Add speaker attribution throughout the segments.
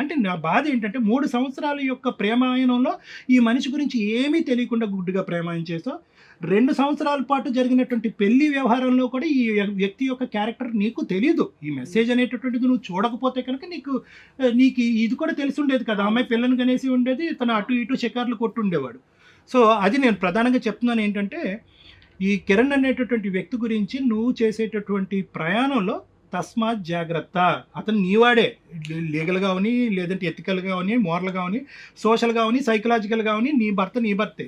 Speaker 1: అంటే నా బాధ ఏంటంటే మూడు సంవత్సరాల యొక్క ప్రేమాయణంలో ఈ మనిషి గురించి ఏమీ తెలియకుండా గుడ్డుగా ప్రేమాయణం చేసావు రెండు సంవత్సరాల పాటు జరిగినటువంటి పెళ్ళి వ్యవహారంలో కూడా ఈ వ్యక్తి యొక్క క్యారెక్టర్ నీకు తెలియదు ఈ మెసేజ్ అనేటటువంటిది నువ్వు చూడకపోతే కనుక నీకు నీకు ఇది కూడా తెలిసి ఉండేది కదా. అమ్మాయి పిల్లని కనేసి ఉండేది తను అటు ఇటు షికార్లు కొట్టు ఉండేవాడు. సో అది నేను ప్రధానంగా చెప్తున్నాను ఏంటంటే ఈ కిరణ్ అనేటటువంటి వ్యక్తి గురించి నువ్వు చేసేటటువంటి ప్రయాణంలో తస్మాత్ జాగ్రత్త. అతను నీవాడే. లీగల్గా అవని లేదంటే ఎథికల్గా అవని మోరల్గా అవని సోషల్గా అవని సైకలాజికల్గా అవని నీ భర్త నీ భర్తే.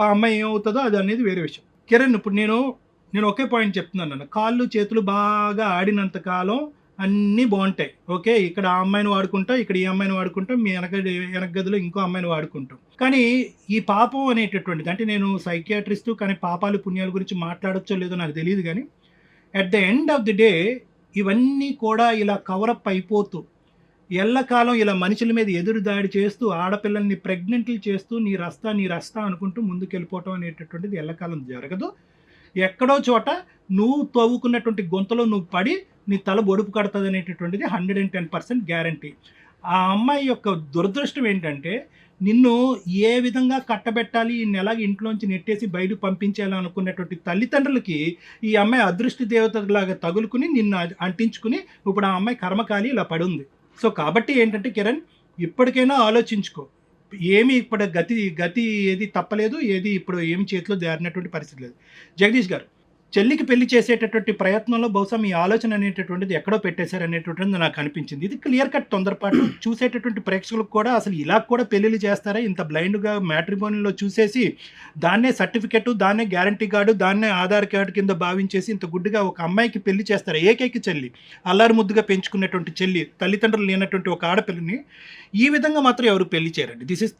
Speaker 1: ఆ అమ్మాయి ఏమవుతుందో అది అనేది వేరే విషయం. కిరణ్ ఇప్పుడు నేను నేను ఒకే పాయింట్ చెప్తున్నాను నన్ను. కాళ్ళు చేతులు బాగా ఆడినంత కాలం అన్నీ బాగుంటాయి. ఓకే? ఇక్కడ ఆ అమ్మాయిని వాడుకుంటాం ఇక్కడ ఈ అమ్మాయిని వాడుకుంటాం మీ వెనక వెనక గదిలో ఇంకో అమ్మాయిని వాడుకుంటాం. కానీ ఈ పాపం అనేటటువంటిది అంటే నేను సైకియాట్రిస్టు కానీ పాపాలు పుణ్యాల గురించి మాట్లాడచ్చో లేదో నాకు తెలియదు కానీ at the end of the day ఇవన్నీ కూడా ఇలా కవరప్ అయిపోతూ ఎల్లకాలం ఇలా మనుషుల మీద ఎదురు దాడి చేస్తూ ఆడపిల్లల్ని ప్రెగ్నెంట్లు చేస్తూ నీ రస్తా నీ రస్తా అనుకుంటూ ముందుకెళ్ళిపోవటం అనేటటువంటిది ఎల్లకాలం జరగదు. ఎక్కడో చోట నువ్వు తవ్వుకున్నటువంటి గొంతలో నువ్వు పడి నీ తల బొడుపు కడుతుంది అనేటటువంటిది hundred and ten percent guarantee ఆ అమ్మాయి యొక్క దురదృష్టం ఏంటంటే నిన్ను ఏ విధంగా కట్టబెట్టాలి? ఈ నెల ఇంట్లోంచి నెట్టేసి బయటకు పంపించాలి అనుకునేటువంటి తల్లిదండ్రులకి ఈ అమ్మాయి అదృష్టి దేవతలాగా తగులుకుని నిన్ను అంటించుకుని ఇప్పుడు ఆ అమ్మాయి కర్మకాలి ఇలా పడుంది సో కాబట్టి ఏంటంటే కిరణ్ ఇప్పటికైనా ఆలోచించుకో. ఏమి ఇప్పుడు గతి గతి ఏది తప్పలేదు ఏది ఇప్పుడు ఏమి చేతిలో జారినటువంటి పరిస్థితి లేదు. జగదీష్ గారు చెల్లికి పెళ్ళి చేసేటటువంటి ప్రయత్నంలో బహుశా మీ ఆలోచన అనేటటువంటిది ఎక్కడో పెట్టేశారు అనేటటువంటిది నాకు అనిపించింది. ఇది క్లియర్ కట్ తొందరపాటు చూసేటటువంటి ప్రేక్షకులకు కూడా అసలు ఇలా కూడా పెళ్ళిళ్ళు చేస్తారా? ఇంత బ్లైండ్గా మ్యాట్రిమోనీలో చూసేసి దాన్నే సర్టిఫికెట్ దాన్నే గ్యారంటీ కార్డు దాన్నే ఆధార్ కార్డు కింద భావించేసి ఇంత గుడ్డుగా ఒక అమ్మాయికి పెళ్ళి చేస్తారు? ఏకైక చెల్లి అల్లారి ముద్దుగా పెంచుకున్నటువంటి చెల్లి తల్లిదండ్రులు లేనటువంటి ఒక ఆడపిల్లని ఈ విధంగా మాత్రం ఎవరు పెళ్ళి చేయరండి. This is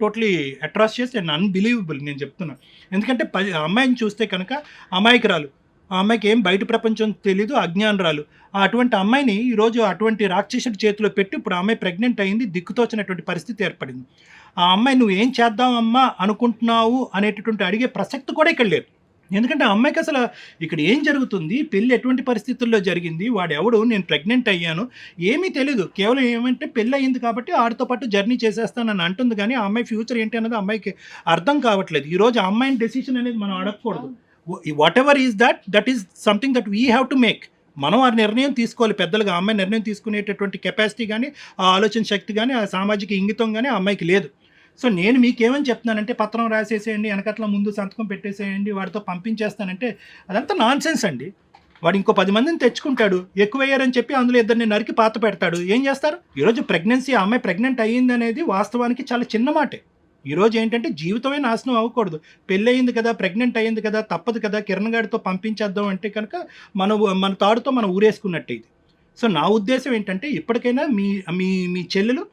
Speaker 1: totally atrocious and unbelievable నేను చెప్తున్నాను ఎందుకంటే పది అమ్మాయిని చూస్తే కనుక అమాయకురాలు. ఆ అమ్మాయికి ఏం బయట ప్రపంచం తెలీదు అజ్ఞానురాలు. అటువంటి అమ్మాయిని ఈరోజు అటువంటి రాక్షసుడి చేతిలో పెట్టి ఇప్పుడు అమ్మాయి ప్రెగ్నెంట్ అయింది దిక్కుతోచినటువంటి పరిస్థితి ఏర్పడింది. ఆ అమ్మాయి నువ్వు ఏం చేద్దామమ్మా అనుకుంటున్నావు? అనేటటువంటి అడిగే ప్రసక్తి కూడా ఇక్కడ లేదు. ఎందుకంటే ఆ అమ్మాయికి అసలు ఇక్కడ ఏం జరుగుతుంది? పెళ్ళి ఎటువంటి పరిస్థితుల్లో జరిగింది? వాడు ఎవడు నేను ప్రెగ్నెంట్ అయ్యాను. ఏమీ తెలీదు. కేవలం ఏమంటే పెళ్ళి అయింది కాబట్టి ఆడితో పాటు జర్నీ చేసేస్తానని అంటుంది కానీ ఆ అమ్మాయి ఫ్యూచర్ ఏంటి అన్నది అమ్మాయికి అర్థం కావట్లేదు. ఈరోజు ఆ అమ్మాయిని డెసిషన్ అనేది మనం అడగకూడదు. Whatever is that that is something that we have to make మనం ఆ నిర్ణయం తీసుకోవాలి. పెద్దలుగా అమ్మాయి నిర్ణయం తీసుకునేటటువంటి కెపాసిటీ కానీ ఆ ఆలోచన శక్తి కానీ ఆ సామాజిక ఇంగితం కానీ ఆ అమ్మాయికి లేదు. సో నేను మీకేమని చెప్తున్నానంటే పత్రం రాసేసేయండి వెనకట్ల ముందు సంతకం పెట్టేసేయండి వాడితో పంపించేస్తానంటే అదంతా నాన్ సెన్స్ అండి. వాడు ఇంకో పది మందిని తెచ్చుకుంటాడు ఎక్కువయ్యారని చెప్పి అందులో ఇద్దరిని నరికి పాత పెడతాడు. ఏం చేస్తారు? ఈరోజు ప్రెగ్నెన్సీ ఆ అమ్మాయి ప్రెగ్నెంట్ అయ్యింది అనేది వాస్తవానికి చాలా చిన్న మాటే. ఈరోజు ఏంటంటే జీవితమే నాశనం అవ్వకూడదు. పెళ్ళయింది కదా ప్రెగ్నెంట్ అయ్యింది కదా తప్పదు కదా కిరణ్ గారితో పంపించేద్దాం అంటే కనుక మన మన తాడుతో మనం ఊరేసుకున్నట్టు ఇది. సో నా ఉద్దేశం ఏంటంటే ఇప్పటికైనా మీ మీ మీ చెల్లెలు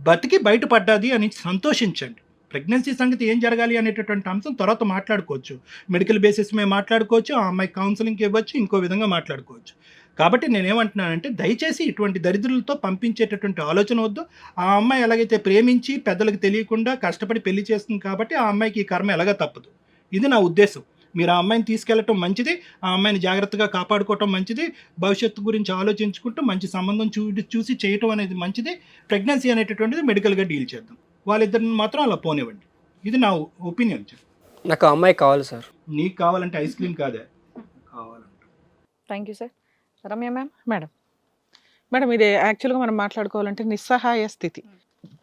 Speaker 1: బతికి బయటపడ్డాది అని సంతోషించండి. ప్రెగ్నెన్సీ సంగతి ఏం జరగాలి అనేటటువంటి అంశం తర్వాత మాట్లాడుకోవచ్చు. మెడికల్ బేసిస్ మీద మాట్లాడుకోవచ్చు ఆ అమ్మాయి కౌన్సిలింగ్కి ఇవ్వచ్చు ఇంకో విధంగా మాట్లాడుకోవచ్చు. కాబట్టి నేనేమంటున్నానంటే దయచేసి ఇటువంటి దరిద్రులతో పంపించేటటువంటి ఆలోచన వద్దు. ఆ అమ్మాయి ఎలాగైతే ప్రేమించి పెద్దలకు తెలియకుండా కష్టపడి పెళ్ళి చేస్తుంది కాబట్టి ఆ అమ్మాయికి ఈ కర్మ ఎలాగ తప్పదు. ఇది నా ఉద్దేశం. మీరు ఆ అమ్మాయిని తీసుకెళ్ళటం మంచిది ఆ అమ్మాయిని జాగ్రత్తగా కాపాడుకోవటం మంచిది భవిష్యత్తు గురించి ఆలోచించుకుంటూ మంచి సంబంధం చూ చూసి చేయటం అనేది మంచిది ప్రెగ్నెన్సీ అనేటటువంటిది మెడికల్గా డీల్ చేద్దాం. వాళ్ళిద్దరిని మాత్రం అలా పోనివ్వండి. ఇది నా ఒపీనియన్
Speaker 2: నాకు ఆ అమ్మాయి కావాలి సార్.
Speaker 1: నీకు కావాలంటే ఐస్ క్రీమ్ కాదే. కావాలంటే.
Speaker 3: Thank you sir. Ramya ma'am
Speaker 4: madam. Madam ఇది యాక్చువల్గా మనం మాట్లాడుకోవాలంటే నిస్సహాయ స్థితి.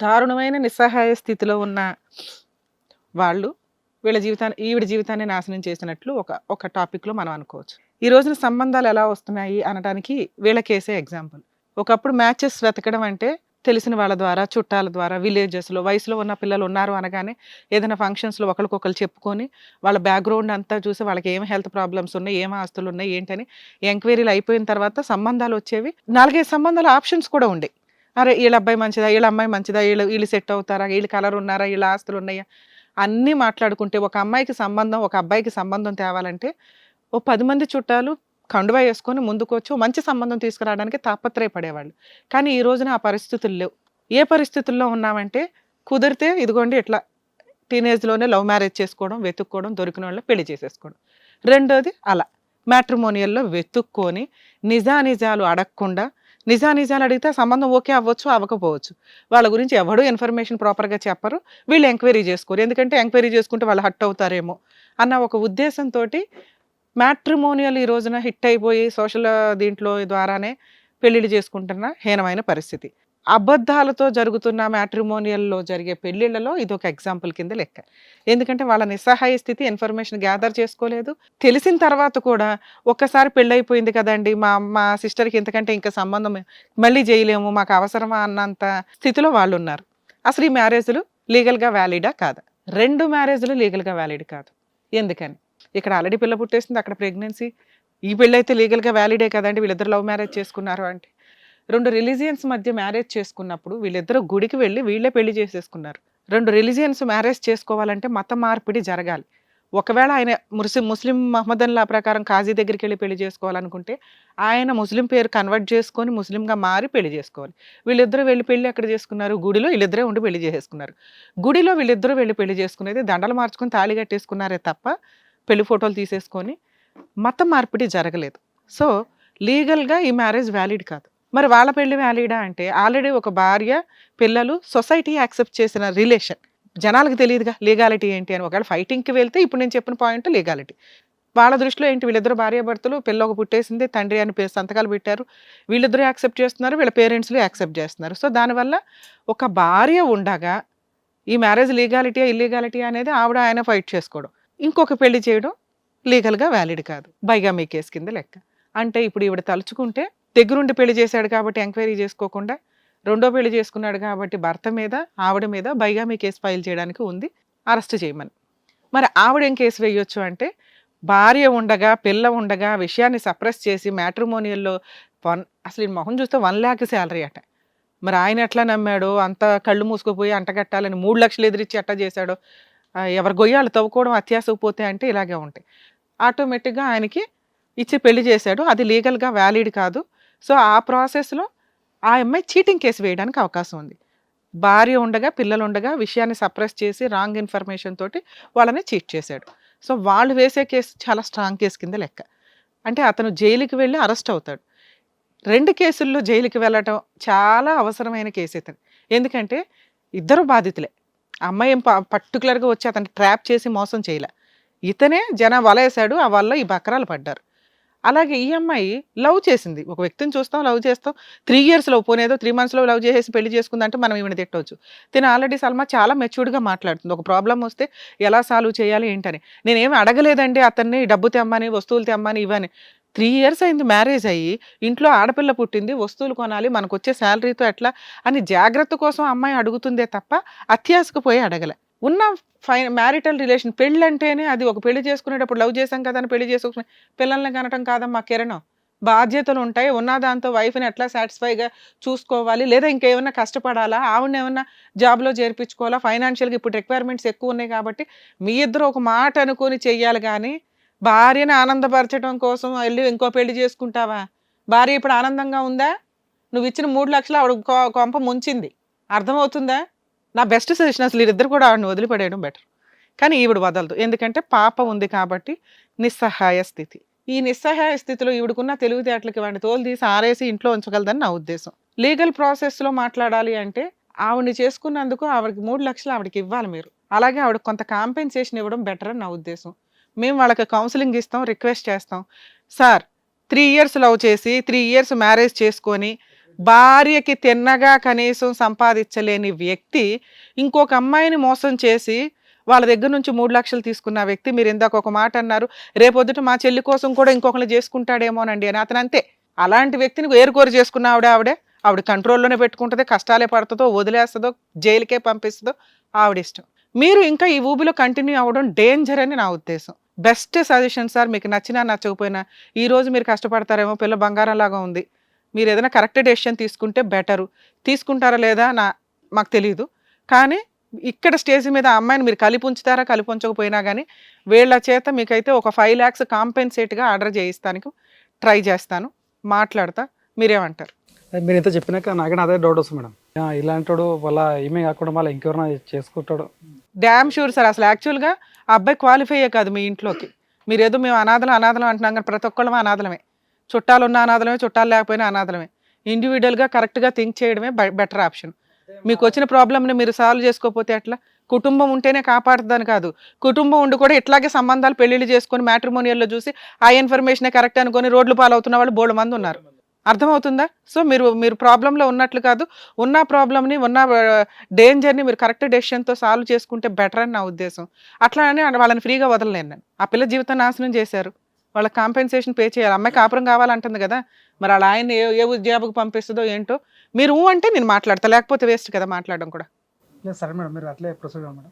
Speaker 4: దారుణమైన నిస్సహాయ స్థితిలో ఉన్న వాళ్ళు వీళ్ళ జీవితాన్ని ఈవిడ జీవితాన్ని నాశనం చేసినట్లు ఒక ఒక టాపిక్లో మనం అనుకోవచ్చు. ఈ రోజున సంబంధాలు ఎలా వస్తున్నాయి అనడానికి వీళ్ళ కేసే ఎగ్జాంపుల్. ఒకప్పుడు మ్యాచెస్ వెతకడం అంటే తెలిసిన వాళ్ళ ద్వారా చుట్టాల ద్వారా విలేజెస్లో వయసులో ఉన్న పిల్లలు ఉన్నారు అనగానే ఏదైనా ఫంక్షన్స్లో ఒకరికొకరు చెప్పుకొని వాళ్ళ బ్యాక్గ్రౌండ్ అంతా చూసి వాళ్ళకి ఏం హెల్త్ ప్రాబ్లమ్స్ ఉన్నాయి ఏం ఆస్తులు ఉన్నాయి ఏంటని ఎంక్వైరీలు అయిపోయిన తర్వాత సంబంధాలు వచ్చేవి. నాలుగైదు సంబంధాల ఆప్షన్స్ కూడా ఉండే. అరే వీళ్ళ అబ్బాయి మంచిదా వీళ్ళ అమ్మాయి మంచిదా వీళ్ళు వీళ్ళు సెట్ అవుతారా వీళ్ళు కలర్ ఉన్నారా వీళ్ళ ఆస్తులు ఉన్నాయా? అన్నీ మాట్లాడుకుంటే ఒక అమ్మాయికి సంబంధం ఒక అబ్బాయికి సంబంధం తేవాలంటే ఓ పది మంది చుట్టాలు కండువా వేసుకొని ముందుకొచ్చి ఓ మంచి సంబంధం తీసుకురావడానికి తాపత్రయపడేవాళ్ళు. కానీ ఈ రోజున ఆ పరిస్థితులు లేవు. ఏ పరిస్థితుల్లో ఉన్నామంటే కుదిరితే ఇదిగోండి ఇట్లా టీనేజ్లోనే లవ్ మ్యారేజ్ చేసుకోవడం వెతుక్కోవడం దొరికిన వాళ్ళు పెళ్ళి చేసేసుకోవడం. రెండోది అలా. మ్యాట్రిమోనియల్లో వెతుక్కొని నిజానిజాలు అడగకుండా నిజా నిజాలు అడిగితే సంబంధం ఓకే అవ్వచ్చు అవ్వకపోవచ్చు. వాళ్ళ గురించి ఎవడూ ఇన్ఫర్మేషన్ ప్రాపర్గా చెప్పరు. వీళ్ళు ఎంక్వైరీ చేసుకోరు. ఎందుకంటే ఎంక్వైరీ చేసుకుంటే వాళ్ళు హట్ అవుతారేమో అన్న ఒక ఉద్దేశంతో మ్యాట్రిమోనియల్ ఈ రోజున హిట్ అయిపోయి సోషల్ దీంట్లో ద్వారానే పెళ్ళిళ్ళు చేసుకుంటున్న హీనమైన పరిస్థితి. అబద్ధాలతో జరుగుతున్న మ్యాట్రిమోనియల్లో జరిగే పెళ్ళిళ్ళలో ఇది ఒక ఎగ్జాంపుల్ కింద లెక్క. ఎందుకంటే వాళ్ళ నిస్సహాయ స్థితి ఇన్ఫర్మేషన్ గ్యాదర్ చేసుకోలేదు. తెలిసిన తర్వాత కూడా ఒక్కసారి పెళ్ళైపోయింది కదండి మా మా సిస్టర్కి ఇంతకంటే ఇంకా సంబంధం మళ్ళీ చేయలేము మాకు అవసరమా అన్నంత స్థితిలో వాళ్ళు ఉన్నారు అసలు ఈ మ్యారేజ్లు లీగల్గా వ్యాలిడా కాదా? రెండు మ్యారేజ్లు లీగల్గా వ్యాలిడ్ కాదు. ఎందుకని? ఇక్కడ ఆల్రెడీ పిల్ల పుట్టేసింది అక్కడ ప్రెగ్నెన్సీ. ఈ పెళ్ళైతే అయితే లీగల్గా వ్యాలిడే కదండి వీళ్ళిద్దరు లవ్ మ్యారేజ్ చేసుకున్నారు అంటే. రెండు రిలీజియన్స్ మధ్య మ్యారేజ్ చేసుకున్నప్పుడు వీళ్ళిద్దరూ గుడికి వెళ్ళి వీళ్ళే పెళ్ళి చేసేసుకున్నారు. రెండు రిలీజియన్స్ మ్యారేజ్ చేసుకోవాలంటే మత మార్పిడి జరగాలి. ఒకవేళ ఆయన ముస్లిం ముస్లిం మహమ్మదన్లా ప్రకారం కాజీ దగ్గరికి వెళ్ళి పెళ్ళి చేసుకోవాలనుకుంటే ఆయన ముస్లిం పేరు కన్వర్ట్ చేసుకొని ముస్లింగా మారి పెళ్ళి చేసుకోవాలి. వీళ్ళిద్దరూ వెళ్ళి పెళ్ళి ఎక్కడ చేసుకున్నారు? గుడిలో వీళ్ళిద్దరే ఉండి పెళ్ళి చేసేసుకున్నారు. గుడిలో వీళ్ళిద్దరూ వెళ్ళి పెళ్ళి చేసుకునేది దండలు మార్చుకొని తాళి కట్టేసుకున్నారే తప్ప పెళ్ళి ఫోటోలు తీసేసుకొని మత మార్పిడి జరగలేదు. సో లీగల్గా ఈ మ్యారేజ్ వ్యాలిడ్ కాదు. మరి వాళ్ళ పెళ్ళి వ్యాలిడా అంటే ఆల్రెడీ ఒక భార్య పిల్లలు సొసైటీ యాక్సెప్ట్ చేసిన రిలేషన్. జనాలకు తెలియదుగా లీగాలిటీ ఏంటి అని. ఒకవేళ ఫైటింగ్కి వెళ్తే ఇప్పుడు నేను చెప్పిన పాయింట్ లీగాలిటీ. వాళ్ళ దృష్టిలో ఏంటి? వీళ్ళిద్దరు భార్యాభర్తలు పిల్ల ఒక పుట్టేసింది తండ్రి అని పేరు సంతకాలు పెట్టారు. వీళ్ళిద్దరూ యాక్సెప్ట్ చేస్తున్నారు వీళ్ళ పేరెంట్స్లు యాక్సెప్ట్ చేస్తున్నారు. సో దానివల్ల ఒక భార్య ఉండగా ఈ మ్యారేజ్ లీగాలిటీ ఇల్లీగాలిటీ అనేది ఆవిడ ఆయన ఫైట్ చేసుకోవడం. ఇంకొక పెళ్ళి చేయడం లీగల్గా వ్యాలిడ్ కాదు. బైగామీ కేసు కింద లెక్క. అంటే ఇప్పుడు ఈవిడ తలుచుకుంటే దగ్గరుండి పెళ్ళి చేశాడు కాబట్టి ఎంక్వైరీ చేసుకోకుండా రెండో పెళ్ళి చేసుకున్నాడు కాబట్టి భర్త మీద ఆవిడ మీద బైగామీ కేసు ఫైల్ చేయడానికి ఉంది అరెస్ట్ చేయమని. మరి ఆవిడ ఏం కేసు వేయొచ్చు అంటే భార్య ఉండగా పిల్ల ఉండగా విషయాన్ని సప్రెస్ చేసి మ్యాట్రిమోనియల్లో వన్ అసలు ఈ మొహం చూస్తే వన్ ల్యాక్ శాలరీ అట. మరి ఆయన ఎట్లా నమ్మాడో అంత కళ్ళు మూసుకుపోయి అంటగట్టాలని మూడు లక్షలు ఎదిరించి ఎట్లా చేశాడో ఎవరి గొయ్యాలు తవ్వుకోవడం అత్యాసకు పోతే అంటే ఇలాగే ఉంటాయి. ఆటోమేటిక్గా ఆయనకి ఇచ్చి పెళ్ళి చేశాడు. అది లీగల్గా వ్యాలిడ్ కాదు. సో ఆ ప్రాసెస్లో ఆ అమ్మాయి చీటింగ్ కేసు వేయడానికి అవకాశం ఉంది. భార్య ఉండగా పిల్లలు ఉండగా విషయాన్ని సప్రెస్ చేసి రాంగ్ ఇన్ఫర్మేషన్ తోటి వాళ్ళని చీట్ చేశాడు. సో వాళ్ళు వేసే కేసు చాలా స్ట్రాంగ్ కేసు కింద లెక్క. అంటే అతను జైలుకి వెళ్ళి అరెస్ట్ అవుతాడు. రెండు కేసుల్లో జైలుకి వెళ్ళటం చాలా అవసరమైన కేసు ఇతను. ఎందుకంటే ఇద్దరు బాధితులే. ఆ అమ్మాయి ఏం ప- పర్టికులర్గా వచ్చి అతను ట్రాప్ చేసి మోసం చేయలే. ఇతనే జన వలేశాడు ఆ వల్ల ఈ బకరాలు పడ్డారు. అలాగే ఈ అమ్మాయి లవ్ చేసింది. ఒక వ్యక్తిని చూస్తాం లవ్ చేస్తాం. త్రీ ఇయర్స్లో పోనేదో త్రీ మంత్స్లో లవ్ చేసేసి పెళ్ళి చేసుకుందంటే మనం ఈమెను తిట్టవచ్చు తిన ఆల్రెడీ సల్మా చాలా మెచ్యూర్డ్గా మాట్లాడుతుంది. ఒక ప్రాబ్లం వస్తే ఎలా సాల్వ్ చేయాలి ఏంటని. నేనేమి అడగలేదండి అతన్ని డబ్బు తెమ్మని వస్తువులు తెమ్మని ఇవని. త్రీ ఇయర్స్ అయింది మ్యారేజ్ అయ్యి ఇంట్లో ఆడపిల్ల పుట్టింది వస్తువులు కొనాలి మనకు వచ్చే శాలరీతో ఎట్లా అని జాగ్రత్త కోసం అమ్మాయి అడుగుతుందే తప్ప అత్యాశకు పోయి అడగలే. ఉన్న ఫైన మ్యారిటల్ రిలేషన్ పెళ్ళి అంటేనే అది ఒక పెళ్ళి చేసుకునేటప్పుడు లవ్ చేసాం కదా అని పెళ్ళి చేసుకుని పిల్లల్ని కనటం కాదమ్మా కిరణం. బాధ్యతలు ఉంటాయి ఉన్న దాంతో వైఫ్ని ఎట్లా సాటిస్ఫైగా చూసుకోవాలి లేదా ఇంకేమైనా కష్టపడాలా? ఆవిడ ఏమన్నా జాబ్లో చేర్పించుకోవాలా? ఫైనాన్షియల్గా ఇప్పుడు రిక్వైర్మెంట్స్ ఎక్కువ ఉన్నాయి కాబట్టి మీ ఇద్దరు ఒక మాట అనుకొని చెయ్యాలి కానీ భార్యని ఆనందపరచడం కోసం వెళ్ళి ఇంకో పెళ్ళి చేసుకుంటావా? భార్య ఇప్పుడు ఆనందంగా ఉందా? నువ్వు ఇచ్చిన మూడు లక్షలు ఆవిడ కొంప ముంచింది. అర్థమవుతుందా? నా బెస్ట్ సజెషన్ అసలు వీరిద్దరు కూడా ఆవిడని వదిలిపడేయడం బెటర్ కానీ ఈవిడ వదలదు. ఎందుకంటే పాప ఉంది కాబట్టి నిస్సహాయ స్థితి. ఈ నిస్సహాయ స్థితిలో ఈవిడకున్న తెలివితేటలకి వాడిని తోలు తీసి ఆరేసి ఇంట్లో ఉంచగలదని నా ఉద్దేశం. లీగల్ ప్రాసెస్లో మాట్లాడాలి అంటే ఆవిడని చేసుకున్నందుకు ఆవిడకి మూడు లక్షలు ఆవిడకి ఇవ్వాలి మీరు. అలాగే ఆవిడ కొంత కాంపెన్సేషన్ ఇవ్వడం బెటర్ అని నా ఉద్దేశం. మేము వాళ్ళకి కౌన్సిలింగ్ ఇస్తాం రిక్వెస్ట్ చేస్తాం. సార్ త్రీ ఇయర్స్ లవ్ చేసి త్రీ ఇయర్స్ మ్యారేజ్ చేసుకొని భార్యకి తిన్నగా కనీసం సంపాదించలేని వ్యక్తి ఇంకొక అమ్మాయిని మోసం చేసి వాళ్ళ దగ్గర నుంచి మూడు లక్షలు తీసుకున్న వ్యక్తి. మీరు ఇందాక ఒక మాట అన్నారు రేపొద్దుట మా చెల్లి కోసం కూడా ఇంకొకరు చేసుకుంటాడేమోనండి అని. అతను అంతే. అలాంటి వ్యక్తిని ఏరుకోరు చేసుకున్న ఆవిడ ఆవిడే. ఆవిడ కంట్రోల్లోనే పెట్టుకుంటుంది. కష్టాలే పడుతుందో వదిలేస్తుందో జైలుకే పంపిస్తుందో ఆవిడ ఇష్టం. మీరు ఇంకా ఈ ఊబిలో కంటిన్యూ అవ్వడం డేంజర్ అని నా ఉద్దేశం. బెస్ట్ సజెషన్ సార్ మీకు నచ్చినా నచ్చకపోయినా ఈరోజు మీరు కష్టపడతారేమో పిల్ల బంగారం లాగా ఉంది. మీరు ఏదైనా కరెక్ట్ డెసిషన్ తీసుకుంటే బెటరు. తీసుకుంటారా లేదా నా మాకు తెలియదు కానీ ఇక్కడ స్టేజ్ మీద ఆ అమ్మాయిని మీరు కలిపి ఉంచుతారా కలిపి ఉంచకపోయినా కానీ వీళ్ళ చేత మీకైతే ఒక ఫైవ్ ల్యాక్స్ కాంపెన్సేట్గా ఆర్డర్ చేయిస్తానికి ట్రై చేస్తాను. మాట్లాడతా మీరేమంటారు?
Speaker 5: మీరు ఇంత చెప్పినాక నాకైనా అదే డౌట్ వస్తుంది మేడం. ఆ, ఇలాంటోడు వాళ్ళ ఈమె కాకుండా వాళ్ళ ఇంకెవరైనా చేసుకుంటాడు.
Speaker 4: డ్యామ్ షూర్ సార్ అసలు యాక్చువల్గా ఆ అబ్బాయి క్వాలిఫైయే కాదు మీ ఇంట్లోకి. మీరు ఏదో మేము అనాథలం అనాథలం అంటున్నాం కానీ ప్రతి ఒక్కళ్ళమే అనాథలమే. చుట్టాలు ఉన్న అనాథలమే చుట్టాలు లేకపోయినా అనాథలమే. ఇండివిజువల్గా కరెక్ట్గా థింక్ చేయడమే బెటర్ ఆప్షన్ మీకు వచ్చిన ప్రాబ్లమ్ని మీరు సాల్వ్ చేసుకోకపోతే అట్లా కుటుంబం ఉంటేనే కాపాడుతుందని కాదు. కుటుంబం ఉండి కూడా ఇట్లాగే సంబంధాలు పెళ్ళిళ్ళు చేసుకొని మ్యాట్రిమోనియల్లో చూసి ఆ ఇన్ఫర్మేషనే కరెక్ట్ అనుకొని రోడ్లు పాలవుతున్న వాళ్ళు బోడు మంది ఉన్నారు. అర్థమవుతుందా? సో మీరు మీరు ప్రాబ్లంలో ఉన్నట్లు కాదు. ఉన్న ప్రాబ్లమ్ని ఉన్న డేంజర్ని మీరు కరెక్ట్ డెసిషన్తో సాల్వ్ చేసుకుంటే బెటర్ అని నా ఉద్దేశం. అట్లా అని వాళ్ళని ఫ్రీగా వదలలేను నేను. ఆ పిల్ల జీవితం నాశనం చేశారు. వాళ్ళకి కాంపెన్సేషన్ పే చేయాలి. అమ్మాయి కాపురం కావాలంటుంది కదా. మరి అలా ఆయన ఏ ఏ ఉద్యోగకు పంపిస్తుందో ఏంటో మీరు ఊ అంటే నేను మాట్లాడతా. లేకపోతే వేస్ట్ కదా మాట్లాడడం కూడా.
Speaker 5: లేదు సరే మేడం మీరు అట్లే ప్రొసీడ్ మేడం.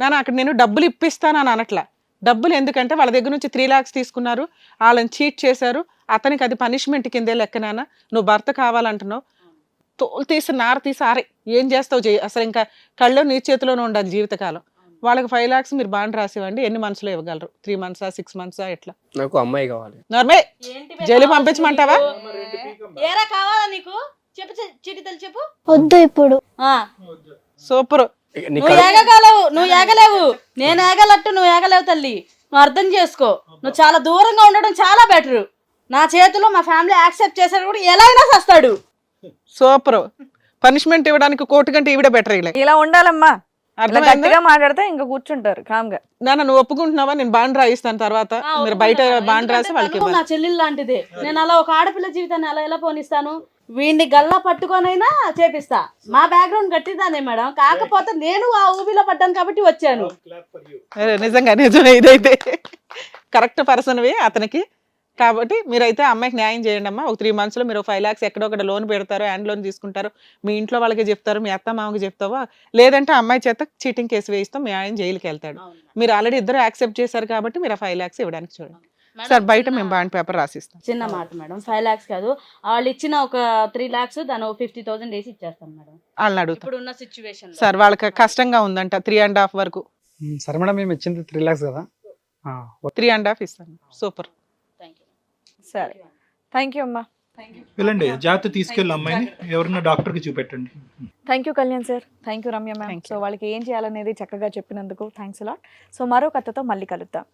Speaker 4: నాన్న అక్కడ నేను డబ్బులు ఇప్పిస్తాను అని అనట్లా. డబ్బులు ఎందుకంటే వాళ్ళ దగ్గర నుంచి త్రీ లాక్స్ తీసుకున్నారు. వాళ్ళని చీట్ చేశారు. అతనికి అది పనిష్మెంట్ కిందే లెక్క నాన్న. నువ్వు భర్త కావాలంటున్నావు. తోలు తీసి నార తీసి ఆరే ఏం చేస్తావు? చెయ్యి అసలు ఇంకా కళ్ళు నీ చేతిలోనే ఉండాలి జీవితకాలం. వాళ్ళకి ఫైవ్ లాక్స్ మీరు బాండ్ రాసివ్వండి. ఎన్ని మంత్స్లో ఇవ్వగలరు? త్రీ మంత్సా సిక్స్ మంత్సా ఎట్లా?
Speaker 2: నాకు అమ్మాయి కావాలి.
Speaker 4: నార్మే జైలు పంపించమంటావా?
Speaker 6: ఏరా కావాలా నీకు? చెప్పు చిటితలు చెప్పు.
Speaker 7: వద్దు ఇప్పుడు.
Speaker 6: ఆ,
Speaker 4: సూపర్.
Speaker 2: నీ
Speaker 6: నువ్వు ఏగగలవు నువ్వు ఏగలేవు. నేను ఏగలట్టు నువ్వు ఏగలేవు తల్లి. నువ్వు అర్థం చేసుకో. నువ్వు చాలా దూరంగా ఉండడం చాలా బెటర్. నా చేతిలో మా ఫ్యామిలీ యాక్సెప్ట్ చేశాడు కూడా ఎలా అయినా చేస్తాడు.
Speaker 4: సూపర్. పనిష్మెంట్ ఇవ్వడానికి కోర్టు కంటే ఈవిడ బెటర్ ఇలా
Speaker 3: ఇలా ఉండాలమ్మా.
Speaker 4: అర్థమైందా?
Speaker 3: గట్టిగా మాట్లాడితే ఇంకా కూర్చుంటారు కామ్గా
Speaker 4: నాన్న నువ్వు ఒప్పుకుంటున్నావా? నేను బాండ్ రాయిస్తాను తర్వాత. మీరు బయట. బాండ్ రాసి వాళ్ళకి
Speaker 6: నా చెల్లెలు లాంటిదే. నేను అలా ఒక ఆడపిల్ల జీవితాన్ని అలా ఎలా పోనిస్తాను? వీడిని గల్లా పట్టుకొనైనా చేపిస్తా. మా బ్యాక్గ్రౌండ్ గట్టిదానే మేడం. కాకపోతే నేను ఆ ఊబిలో పడ్డాను కాబట్టి వచ్చాను.
Speaker 4: నిజంగా నిజమే ఇదైతే. కరెక్ట్ పర్సన్వి అతనికి. కాబట్టి మీరైతే అమ్మాయికి న్యాయం చేయండి అమ్మా. ఒక త్రీ మంత్స్లో మీరు ఫైవ్ ల్యాక్స్ ఎక్కడో ఒకటి లోన్ పెడతారు హ్యాండ్ లోన్ తీసుకుంటారు మీ ఇంట్లో వాళ్ళకి చెప్తారు మీ అత్త మామకి చెప్తావా? లేదంటే అమ్మాయి చేత చీటింగ్ కేసు వేయిస్తాం మీ ఆయన జైలుకి వెళ్తాడు. మీరు ఆల్రెడీ ఇద్దరు యాక్సెప్ట్ చేశారు కాబట్టి మీరు ఆ ఫైవ్ ల్యాక్స్ ఇవ్వడానికి చూడండి. సార్ బయట మేము బాండ్ పేపర్ రాసిస్తాం.
Speaker 6: చిన్న మాట మేడం. ఫైవ్ లాక్స్ కాదు. వాళ్ళు ఇచ్చిన ఒక త్రీ లాక్స్ దాని ఫిఫ్టీ థౌసండ్ వేసి ఇచ్చేస్తాం మేడం.
Speaker 4: వాళ్ళని అడుగుతాం.
Speaker 6: ఇప్పుడు ఉన్న సిచ్యువేషన్
Speaker 4: సార్ వాళ్ళకి కష్టంగా ఉందంట త్రీ అండ్ హాఫ్ వరకు.
Speaker 5: సరే మేడం మేము ఇచ్చింది త్రీ ల్యాక్స్ కదా.
Speaker 4: త్రీ అండ్ హాఫ్ ఇస్తాను. సూపర్.
Speaker 3: సరే. థ్యాంక్ యూ అమ్మా.
Speaker 1: వెళ్ళండి జాగ్రత్త తీసుకెళ్ళి అమ్మాయిని ఎవరన్నా డాక్టర్కి చూపెట్టండి.
Speaker 3: Thank you Kalyan sir thank you Ramya ma'am. So వాళ్ళకి ఏం చేయాలనేది చక్కగా చెప్పినందుకు థ్యాంక్స్ లాట్ సో మరో కథతో మళ్ళీ కలుద్దాం.